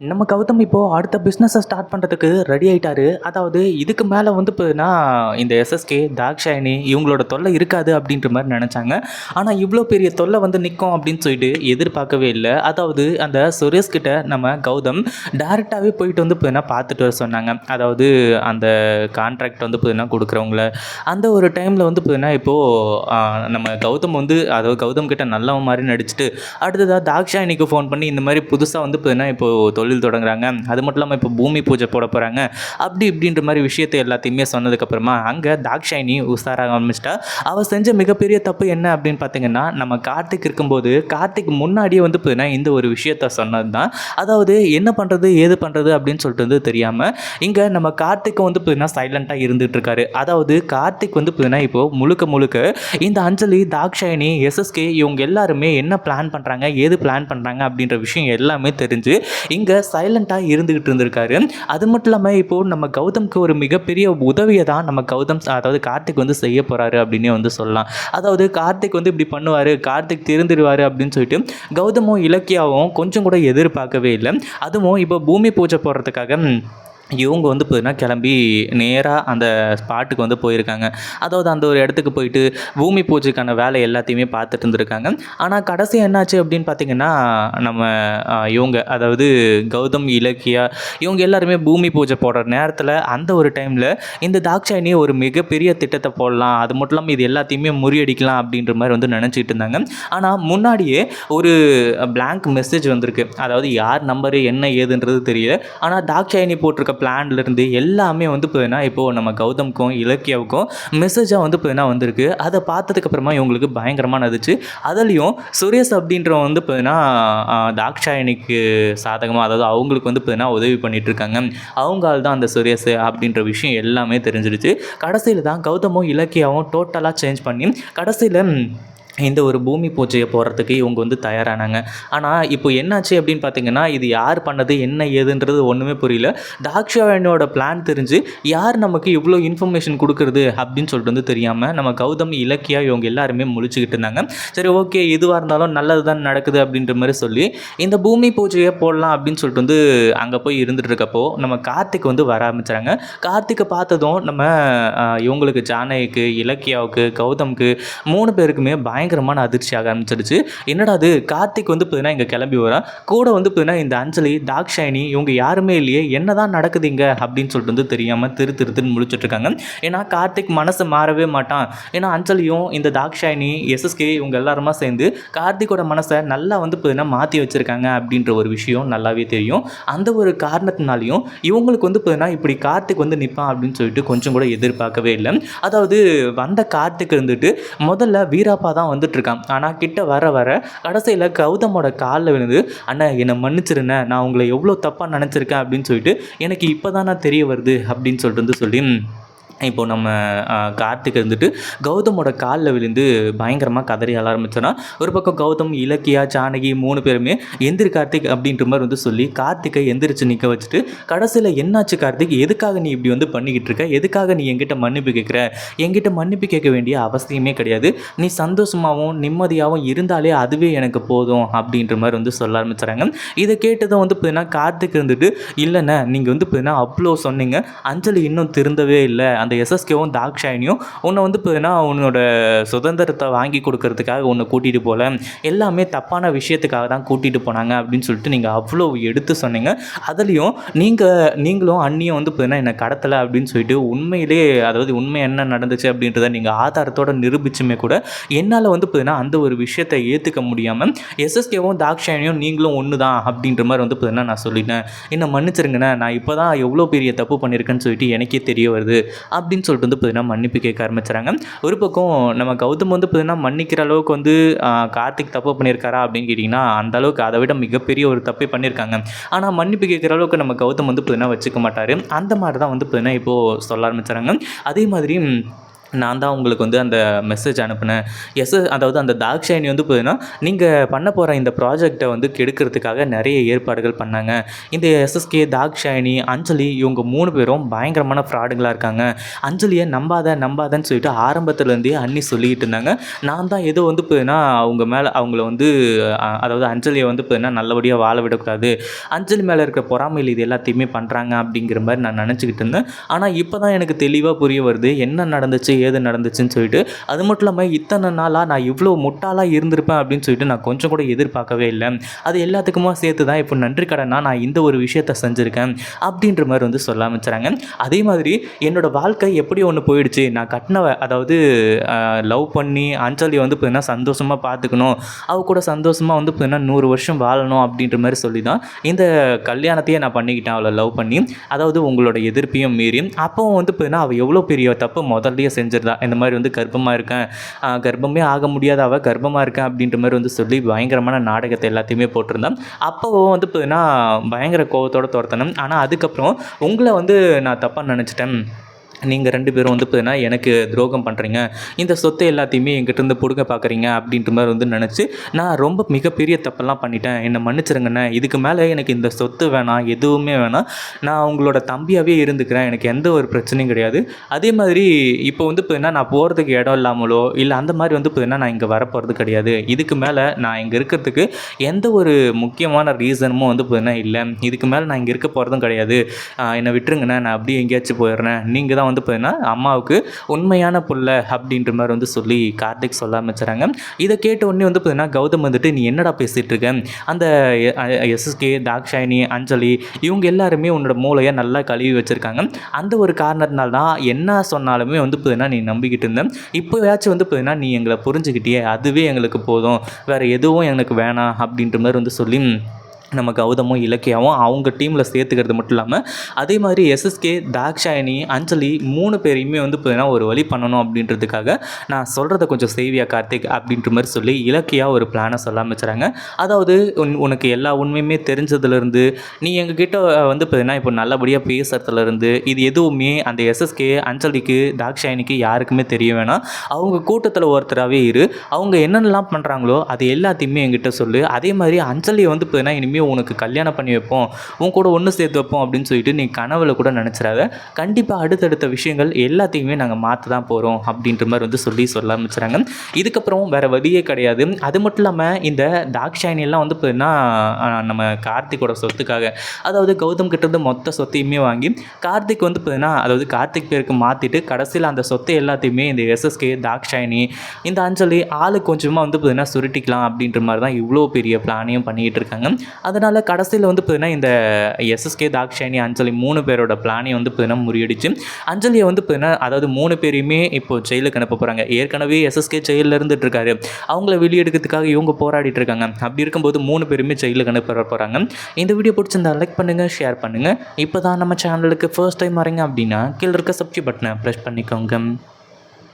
நம்ம கௌதம் இப்போது அடுத்த பிஸ்னஸை ஸ்டார்ட் பண்ணுறதுக்கு ரெடி ஆகிட்டாரு அதாவது இதுக்கு மேலே வந்து இப்போனா இந்த எஸ்எஸ்கே தாக்ஷாயினி இவங்களோட தொல்லை இருக்காது அப்படின்ற மாதிரி நினச்சாங்க. ஆனால் இவ்வளோ பெரிய தொல்லை வந்து நிற்கும் அப்படின்னு சொல்லிட்டு எதிர்பார்க்கவே இல்லை. அதாவது அந்த சுரேஷ் கிட்ட நம்ம கௌதம் டேரெக்டாகவே போயிட்டு வந்து பார்த்தீங்கன்னா பார்த்துட்டு வர சொன்னாங்க. அதாவது அந்த கான்ட்ராக்ட் வந்து பார்த்தீங்கன்னா கொடுக்குறவங்கள. அந்த ஒரு டைமில் வந்து பார்த்தீங்கன்னா இப்போது நம்ம கௌதம் வந்து அதாவது கௌதம் கிட்ட நல்லவன் மாதிரி நடிச்சுட்டு அடுத்ததாக தாக்ஷாயினிக்கு ஃபோன் பண்ணி இந்த மாதிரி புதுசாக வந்து பார்த்தீங்கன்னா இப்போது தொழில் தொடங்குறாங்க. அது மட்டும் இல்லாமல் இப்போ பூமி பூஜை போட போகிறாங்க அப்படி இப்படின்ற மாதிரி விஷயத்தை எல்லாத்தையுமே சொன்னதுக்கப்புறமா அங்கே தாக்ஷாயினி உஷாராக ஆரம்பிச்சிட்டா அவள் செஞ்ச மிகப்பெரிய தப்பு என்ன அப்படின்னு பார்த்தீங்கன்னா நம்ம கார்த்திக் இருக்கும்போது கார்த்திக் முன்னாடியே வந்து பார்த்தீங்கன்னா இந்த ஒரு விஷயத்த சொன்னது தான் அதாவது என்ன பண்ணுறது ஏது பண்ணுறது அப்படின்னு சொல்லிட்டு வந்து தெரியாமல் இங்கே நம்ம கார்த்திக்கும் வந்து பார்த்தீங்கன்னா சைலண்ட்டாக இருந்துகிட்டு இருக்காரு அதாவது கார்த்திக் வந்து பார்த்தீங்கன்னா இப்போது முழுக்க முழுக்க இந்த அஞ்சலி தாக்ஷாயினி எஸ்எஸ்கே இவங்க எல்லாருமே என்ன பிளான் பண்ணுறாங்க ஏது பிளான் பண்ணுறாங்க அப்படின்ற விஷயம் எல்லாமே தெரிஞ்சு இங்கே சைலண்ட்டாக இருந்துக்கிட்டு இருந்திருக்காரு. அது மட்டும் இல்லாமல் இப்போது நம்ம கௌதம்க்கு ஒரு மிகப்பெரிய உதவியை தான் நம்ம கௌதம் அதாவது கார்த்திக் வந்து செய்ய போகிறாரு அப்படின்னே வந்து சொல்லலாம். அதாவது கார்த்திக் வந்து இப்படி பண்ணுவார் கார்த்திக் திருந்துடுவார் அப்படின்னு சொல்லிட்டு கௌதமும் இலக்கியாவும் கொஞ்சம் கூட எதிர்பார்க்கவே இல்லை. அதுவும் இப்போ பூமி பூஜை போடுறதுக்காக இவங்க வந்து பார்த்தீங்கன்னா கிளம்பி நேராக அந்த ஸ்பாட்டுக்கு வந்து போயிருக்காங்க. அதாவது அந்த ஒரு இடத்துக்கு போயிட்டு பூமி பூஜைக்கான வேலை எல்லாத்தையுமே பார்த்துட்டு இருந்திருக்காங்க. ஆனால் கடைசி என்னாச்சு அப்படின்னு பார்த்தீங்கன்னா நம்ம இவங்க அதாவது கௌதம் இலக்கியா இவங்க எல்லாருமே பூமி பூஜை போடுற நேரத்தில் அந்த ஒரு டைமில் இந்த தாக்ஷாயினி ஒரு மிகப்பெரிய திட்டத்தை போடலாம். அது மட்டும் இல்லாமல் இது எல்லாத்தையுமே முறியடிக்கலாம் அப்படின்ற மாதிரி வந்து நினச்சிட்டு இருந்தாங்க. ஆனால் முன்னாடியே ஒரு பிளாங்க் மெசேஜ் வந்திருக்கு. அதாவது யார் நம்பரு என்ன ஏதுன்றது தெரியல. ஆனால் தாக்ஷாயினி போட்டிருக்க பிளான்ல இருந்து எல்லாமே வந்து பார்த்தீங்கன்னா இப்போது நம்ம கௌதம்க்கும் இலக்கியாவுக்கும் மெசேஜாக வந்து பார்த்தீங்கன்னா வந்திருக்கு. அதை பார்த்ததுக்கு அப்புறமா இவங்களுக்கு பயங்கரமாக நதிச்சு அதுலேயும் சுரேஷ் அப்படின்றவன் வந்து பார்த்தீங்கன்னா தாக்ஷாயணிக்கு சாதகமாக அதாவது அவங்களுக்கு வந்து பார்த்தீங்கன்னா உதவி பண்ணிகிட்ருக்காங்க அவங்களால தான் அந்த சுரேஷ் அப்படின்ற விஷயம் எல்லாமே தெரிஞ்சிருச்சு. கடைசியில் தான் கௌதமும் இலக்கியாவும் டோட்டலாக சேஞ்ச் பண்ணி கடைசியில் இந்த ஒரு பூமி பூஜையை போடுறதுக்கு இவங்க வந்து தயாரானாங்க. ஆனால் இப்போ என்னாச்சு அப்படின்னு பார்த்தீங்கன்னா இது யார் பண்ணது என்ன ஏதுன்றது ஒன்றுமே புரியல. தாக்ஷாயணியோட பிளான் தெரிஞ்சு யார் நமக்கு இவ்வளோ இன்ஃபர்மேஷன் கொடுக்குறது அப்படின்னு சொல்லிட்டு வந்து தெரியாமல் நம்ம கௌதம் இலக்கியா இவங்க எல்லாருமே முழிச்சுக்கிட்டு இருந்தாங்க. சரி ஓகே எதுவாக இருந்தாலும் நல்லது தான் நடக்குது அப்படின்ற மாதிரி சொல்லி இந்த பூமி பூஜையை போடலாம் அப்படின்னு சொல்லிட்டு வந்து அங்கே போய் இருந்துட்டு இருக்கப்போ நம்ம கார்த்திக் வந்து வர ஆரம்பிச்சாங்க. கார்த்திக்கை பார்த்ததும் நம்ம இவங்களுக்கு ஜானகிக்கு இலக்கியாவுக்கு கௌதம்க்கு மூணு பேருக்குமே பயங்கர பயங்கரமான அதிர்ச்சி ஆக ஆரம்பிச்சிருச்சு என்னடா அது கார்த்திக் வந்து பார்த்தீங்கன்னா இங்கே கிளம்பி வரான். கூட வந்து பார்த்தீங்கன்னா இந்த அஞ்சலி தாக்ஷாயினி இவங்க யாருமே இல்லையே என்னதான் நடக்குது இங்கே? அப்படின்னு சொல்லிட்டு வந்து தெரியாமல் திரு திருத்துன்னு முடிச்சுட்ருக்காங்க ஏன்னா கார்த்திக் மனசு மாறவே மாட்டான். ஏன்னா அஞ்சலியும் இந்த தாக்ஷாயினி எஸ்எஸ்கே இவங்க எல்லாருமா சேர்ந்து கார்த்திக்கோட மனசை நல்லா வந்து பார்த்தீங்கன்னா மாற்றி வச்சுருக்காங்க அப்படின்ற ஒரு விஷயம் நல்லாவே தெரியும். அந்த ஒரு காரணத்தினாலையும் இவங்களுக்கு வந்து பார்த்தீங்கன்னா இப்படி கார்த்திக் வந்து நிற்பான் அப்படின்னு சொல்லிட்டு கொஞ்சம் கூட எதிர்பார்க்கவே இல்லை. அதாவது வந்த கார்த்திக் இருந்துட்டு முதல்ல வீராப்பா தான் வந்து இருக்கான் ஆனால் கிட்ட வர வர கடைசியில் கௌதமோட காலில் விழுந்து அண்ணா என்னை மன்னிச்சிருண்ண நான் உங்களை எவ்வளோ தப்பாக நினச்சிருக்கேன் அப்படின்னு சொல்லிட்டு எனக்கு இப்போ தான் தெரிய வருது அப்படின்னு சொல்லிட்டு வந்து சொல்லி இப்போது இப்போ நம்ம கார்த்திக் இருந்துட்டு கௌதமோட காலில் விழுந்து பயங்கரமாக கதறி அழ ஆரம்பிச்சோன்னா ஒரு பக்கம் கௌதம் இலக்கியா ஜானகி மூணு பேருமே எந்திரி கார்த்திக் அப்படின்ற மாதிரி வந்து சொல்லி கார்த்திகை எந்திரிச்சு நிற்க வச்சுட்டு கடைசியில் என்னாச்சு கார்த்திக்? எதுக்காக நீ இப்படி வந்து பண்ணிக்கிட்டு இருக்க? எதுக்காக நீ எங்கிட்ட மன்னிப்பு கேட்குற எங்கிட்ட மன்னிப்பு கேட்க வேண்டிய அவசியமே கிடையாது. நீ சந்தோஷமாகவும் நிம்மதியாகவும் இருந்தாலே அதுவே எனக்கு போதும் அப்படின்ற மாதிரி வந்து சொல்ல ஆரம்பிச்சுறாங்க இதை கேட்டதும் வந்து பார்த்தீங்கன்னா கார்த்திக் இருந்துட்டு இல்லைண்ணே நீங்கள் வந்து பார்த்தீங்கன்னா அவ்வளோ சொன்னீங்க. அஞ்சலி இன்னும் திருந்தவே இல்லை. அந்த எஸ்எஸ்கேவும் தாக்ஷாயினியும் உன்னை வந்து பார்த்தீங்கன்னா உன்னோட சுதந்திரத்தை வாங்கி கொடுக்கறதுக்காக உன்னை கூட்டிகிட்டு போகல எல்லாமே தப்பான விஷயத்துக்காக தான் கூட்டிகிட்டு போனாங்க அப்படின்னு சொல்லிட்டு நீங்கள் அவ்வளோ எடுத்து சொன்னீங்க. அதுலேயும் நீங்கள் நீங்களும் அண்ணியும் வந்து பார்த்தீங்கன்னா என்னை கடத்தலை அப்படின்னு சொல்லிட்டு உண்மையிலே அதாவது உண்மை என்ன நடந்துச்சு அப்படின்றத நீங்கள் ஆதாரத்தோட நிரூபிச்சுமே கூட என்னால் வந்து பார்த்தீங்கன்னா அந்த ஒரு விஷயத்தை ஏற்றுக்க முடியாமல் எஸ்எஸ்கேவும் தாக்ஷாயினியும் நீங்களும் ஒன்று தான் அப்படின்ற மாதிரி வந்து பார்த்தீங்கன்னா நான் சொல்லிட்டேன். என்னை மன்னிச்சிருங்கண்ணே நான் இப்போ தான் எவ்வளோ பெரிய தப்பு பண்ணியிருக்கேன்னு சொல்லிட்டு எனக்கே தெரிய வருது. அப்படின்னு சொல்லிட்டு வந்து பார்த்தீங்கன்னா மன்னிப்பு கேட்க ஆரம்பிச்சுறாங்க ஒரு பக்கம் நம்ம கௌதம் வந்து பார்த்தீங்கன்னா மன்னிக்கிற அளவுக்கு வந்து கார்த்திக் தப்பு பண்ணியிருக்காரா அப்படின்னு கேட்டிங்கன்னா அந்த அளவுக்கு அதை விட மிகப்பெரிய ஒரு தப்பை பண்ணியிருக்காங்க. ஆனால் மன்னிப்பு கேட்குற அளவுக்கு நம்ம கௌதம் வந்து பார்த்தீங்கன்னா வச்சுக்க மாட்டார். அந்த மாதிரி தான் வந்து பார்த்தீங்கன்னா இப்போது சொல்ல ஆரம்பிச்சுறாங்க அதே மாதிரி நான் தான் உங்களுக்கு வந்து அந்த மெசேஜ் அனுப்புனேன். எஸ் அதாவது அந்த தாக்ஷாயினி வந்து பார்த்தீங்கன்னா நீங்கள் பண்ண போகிற இந்த ப்ராஜெக்டை வந்து கெடுக்கிறதுக்காக நிறைய ஏற்பாடுகள் பண்ணாங்க. இந்த எஸ்எஸ்கே தாக்ஷாயினி அஞ்சலி இவங்க மூணு பேரும் பயங்கரமான ஃப்ராடுங்களாக இருக்காங்க. அஞ்சலியை நம்பாத நம்பாதன்னு சொல்லிட்டு ஆரம்பத்துலேருந்தே அண்ணி சொல்லிக்கிட்டு இருந்தாங்க. நான் தான் ஏதோ வந்து பார்த்தீங்கன்னா அவங்க மேலே அவங்கள வந்து அதாவது அஞ்சலியை வந்து பார்த்தீங்கன்னா நல்லபடியாக வாழ விடக்கூடாது. அஞ்சலி மேலே இருக்கிற பொறாமையில் இது எல்லாத்தையுமே பண்ணுறாங்க அப்படிங்கிற மாதிரி நான் நினச்சிக்கிட்டு இருந்தேன். ஆனால் இப்போ தான் எனக்கு தெளிவாக புரிய வருது என்ன நடந்துச்சு ஏது நடந்துச்சுன்னு சொல்லிட்டு அது மட்டும் இல்லாமல் இத்தனை நாளாக நான் இவ்வளோ முட்டாளாக இருந்திருப்பேன் அப்படின்னு சொல்லிட்டு நான் கொஞ்சம் கூட எதிர்பார்க்கவே இல்லை. அது எல்லாத்துக்குமா சேர்த்து தான் இப்போ நன்றி கடனாக நான் இந்த ஒரு விஷயத்த செஞ்சுருக்கேன் அப்படின்ற மாதிரி வந்து சொல்ல ஆரம்பிச்சுறாங்க அதே மாதிரி என்னோடய வாழ்க்கை எப்படி ஒன்று போயிடுச்சு? நான் கட்டின அதாவது லவ் பண்ணி அஞ்சலி வந்து பார்த்தீங்கன்னா சந்தோஷமாக பார்த்துக்கணும் அவ கூட சந்தோஷமாக வந்து பார்த்தீங்கன்னா நூறு வருஷம் வாழணும் அப்படின்ற மாதிரி சொல்லி தான் இந்த கல்யாணத்தையே நான் பண்ணிக்கிட்டேன் அவளை லவ் பண்ணி. அதாவது உங்களோட எதிர்ப்பையும் மீறி. அப்போ வந்து பார்த்தீங்கன்னா அவள் எவ்வளோ பெரிய தப்பு செஞ்சு செஞ்சிருந்தா இந்த மாதிரி வந்து கர்ப்பமாக இருக்கேன். கர்ப்பமே ஆக முடியாத. அவள் கர்ப்பமாக இருக்கேன் அப்படின்ற மாதிரி வந்து சொல்லி பயங்கரமான நாடகத்தை எல்லாத்தையுமே போட்டிருந்தான். அப்போ வந்து பார்த்தீங்கன்னா பயங்கர கோவத்தோட துரத்தணும் ஆனால் அதுக்கப்புறம் உங்களை வந்து நான் தப்பாக நினச்சிட்டேன். நீங்கள் ரெண்டு பேரும் வந்து பார்த்தீங்கன்னா எனக்கு துரோகம் பண்ணுறீங்க இந்த சொத்தை எல்லாத்தையுமே எங்கிட்டேருந்து பிடுங்க பார்க்குறீங்க அப்படின்ற மாதிரி வந்து நினச்சி நான் ரொம்ப மிகப்பெரிய தப்பெல்லாம் பண்ணிட்டேன். என்னை மன்னிச்சிருங்கண்ணே. இதுக்கு மேலே எனக்கு இந்த சொத்து வேணாம் எதுவுமே வேணாம். நான் உங்களோட தம்பியாகவே இருந்துக்கிறேன். எனக்கு எந்த ஒரு பிரச்சனையும் கிடையாது. அதே மாதிரி இப்போ வந்து பார்த்தீங்கன்னா நான் போகிறதுக்கு இடம் இல்லாமலோ இல்லை அந்த மாதிரி வந்து பார்த்தீங்கன்னா நான் இங்கே வரப்போகிறது கிடையாது. இதுக்கு மேலே நான் இங்கே இருக்கிறதுக்கு எந்த ஒரு முக்கியமான ரீசனுமும் வந்து பார்த்தீங்கன்னா இல்லை. இதுக்கு மேலே நான் இங்கே இருக்க போகிறதும் கிடையாது. என்னை விட்டுருங்கண்ணே. நான் அப்படியே எங்கேயாச்சும் போயிடுறேன். நீங்கள் தான் வந்து பார்த்தீங்கன்னா அம்மாவுக்கு உண்மையான புள்ள அப்படின்ற மாதிரி வந்து சொல்லி கார்த்திக் சொல்ல ஆரம்பிச்சுறாங்க இதை கேட்ட உடனே வந்து பார்த்தீங்கன்னா கௌதம் வந்துட்டு நீ என்னடா பேசிகிட்டு இருக்க? அந்த எஸ்எஸ்கே தாக்ஷாயினி அஞ்சலி இவங்க எல்லாருமே உன்னோட மூளையை நல்லா கழுவி வச்சுருக்காங்க. அந்த ஒரு காரணத்தினால தான் என்ன சொன்னாலுமே வந்து பார்த்தீங்கன்னா நீ நம்பிக்கிட்டு இருந்தேன் இப்போயாச்சும் வந்து பார்த்தீங்கன்னா நீ எங்களை புரிஞ்சுக்கிட்டியே அதுவே எங்களுக்கு போதும். வேறு எதுவும் எனக்கு வேணாம் அப்படின்ற மாதிரி வந்து சொல்லி நம்ம கௌதமும் இலக்கியாவும் அவங்க டீமில் சேர்த்துக்கிறது மட்டும் இல்லாமல் அதே மாதிரி எஸ்எஸ்கே தாக்ஷாயினி அஞ்சலி மூணு பேரையுமே வந்து பார்த்தீங்கன்னா ஒரு வழி பண்ணணும் அப்படின்றதுக்காக நான் சொல்கிறத கொஞ்சம் செய்வியா கார்த்திக் அப்படின்ற மாதிரி சொல்லி இலக்கியா ஒரு பிளானை சொல்ல ஆரம்பிச்சுறாங்க அதாவது உன் உனக்கு எல்லா உண்மையுமே தெரிஞ்சதுலேருந்து நீ எங்ககிட்ட வந்து பார்த்தீங்கன்னா இப்போ நல்லபடியாக பேசுறதுலேருந்து இது எதுவுமே அந்த எஸ்எஸ்கே அஞ்சலிக்கு தாக்ஷாயினிக்கு யாருக்குமே தெரிய வேணாம். அவங்க கூட்டத்தில் ஒருத்தராகவே இரு. அவங்க என்னென்னலாம் பண்ணுறாங்களோ அது எல்லாத்தையுமே என்கிட்ட சொல்லு. அதே மாதிரி அஞ்சலியை வந்து பார்த்தீங்கன்னா இனிமேல் உனக்கு கல்யாணம் பண்ணி வைப்போம் உன் கூட ஒன்று சேர்த்து வைப்போம் அப்படின்னு சொல்லிட்டு நீ கனவுல கூட நினச்சிடாத. கண்டிப்பாக அடுத்தடுத்த விஷயங்கள் எல்லாத்தையுமே நாங்கள் மாற்ற தான் போகிறோம் அப்படின்ற மாதிரி வந்து சொல்லி சொல்ல ஆரம்பிச்சுறாங்க இதுக்கப்புறம் வேறு வழியே கிடையாது. அது மட்டும் இல்லாமல் இந்த தாக்ஷாயினியெல்லாம் வந்து பார்த்தீங்கன்னா நம்ம கார்த்திகோட சொத்துக்காக அதாவது கௌதம் கிட்டேருந்து மொத்த சொத்தையுமே வாங்கி கார்த்திக் வந்து பார்த்தீங்கன்னா அதாவது கார்த்திக் பேருக்கு மாற்றிட்டு கடைசியில் அந்த சொத்தை எல்லாத்தையுமே இந்த எஸ்எஸ்கே தாக்ஷாயினி இந்த அஞ்சலி ஆளு கொஞ்சமாக வந்து பார்த்தீங்கன்னா சுருட்டிக்கலாம் அப்படின்ற மாதிரி தான் இவ்வளோ பெரிய பிளானையும் பண்ணிக்கிட்டு இருக்காங்க. அதனால் கடைசியில் வந்து பார்த்தீங்கன்னா இந்த எஸ்எஸ்கே தாக்ஷாயினி அஞ்சலி மூணு பேரோட பிளானே வந்து பார்த்தீங்கன்னா முறியடிச்சு. அஞ்சலியை வந்து பார்த்தீங்கன்னா அதாவது மூணு பேரையுமே இப்போ ஜெயிலுக்கு அனுப்ப போகிறாங்க ஏற்கனவே எஸ்எஸ்கே ஜெயிலில் இருந்துட்டு இருக்காரு. அவங்கள வெளியெடுக்கிறதுக்காக இவங்க போராடிட்டு இருக்காங்க. அப்படி இருக்கும்போது மூணு பேருமே ஜெயிலுக்கு அனுப்ப போகிறாங்க இந்த வீடியோ பிடிச்சிருந்தா லைக் பண்ணுங்கள் ஷேர் பண்ணுங்கள் இப்போ தான் நம்ம சேனலுக்கு ஃபர்ஸ்ட் டைம் வரீங்க அப்படின்னா கீழே இருக்க சப்ஸ்கிரைப் பட்டனை ப்ரெஸ் பண்ணிக்கோங்க.